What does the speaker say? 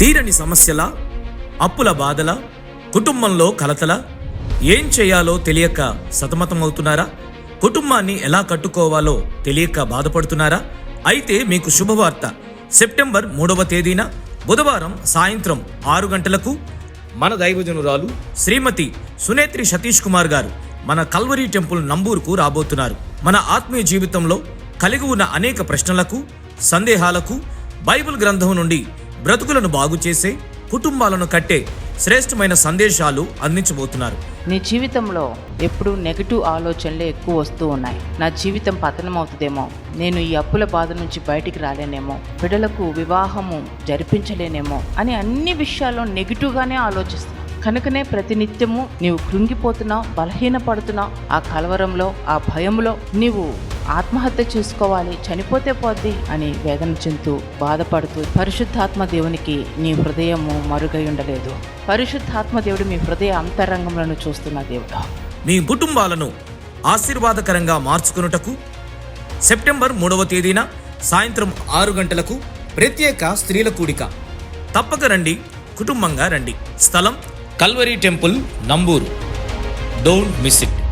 తీరని సమస్యల అప్పుల బాధల కుటుంబంలో కలతల ఏం చేయాలో తెలియక సతమతమవుతున్నారా? కుటుంబాన్ని ఎలా కట్టుకోవాలో తెలియక బాధపడుతున్నారా? అయితే మీకు శుభవార్త. సెప్టెంబర్ మూడవ తేదీన బుధవారం సాయంత్రం ఆరు గంటలకు మన దైవజనురాలు శ్రీమతి సునేత్రి సతీష్ కుమార్ గారు మన కల్వరీ టెంపుల్ నంబూరుకు రాబోతున్నారు. మన ఆత్మీయ జీవితంలో కలిగి ఉన్న అనేక ప్రశ్నలకు సందేహాలకు బైబిల్ గ్రంథం నుండి బ్రతుకులను బాగు చేసే కుటుంబాలను కట్టే శ్రేష్టమైన సందేశాలు అందించబోతున్నారు. నీ జీవితంలో ఎప్పుడు నెగటివ్ ఆలోచనలే ఎక్కువ వస్తూ ఉన్నాయి. నా జీవితం పతనం అవుతుందేమో నేను ఈ అప్పుల బాధ నుంచి బయటికి రాలేనేమో? బిడ్డలకు వివాహము జరిపించలేనేమో? అని అన్ని విషయాల్లో నెగిటివ్గానే ఆలోచిస్తున్నావు కనుకనే ప్రతినిత్యము నీవు కృంగిపోతున్నావు బలహీనపడుతున్నావు ఆ కలవరంలో ఆ భయంలో నీవు ఆత్మహత్య చేసుకోవాలి చనిపోతే పోద్ది అని వేదన చెందుతూ బాధపడుతూ పరిశుద్ధాత్మ దేవునికి నీ హృదయము మరుగై ఉండలేదు. పరిశుద్ధాత్మ దేవుడు మీ హృదయ అంతరంగంలో చూస్తున్న దేవుడు. మీ కుటుంబాలను ఆశీర్వాదకరంగా మార్చుకున్నటకు సెప్టెంబర్ మూడవ తేదీన సాయంత్రం ఆరు గంటలకు ప్రత్యేక స్త్రీల కూడిక. తప్పక రండి కుటుంబంగా రండి. స్థలం Calvary temple Namburu. Don't miss it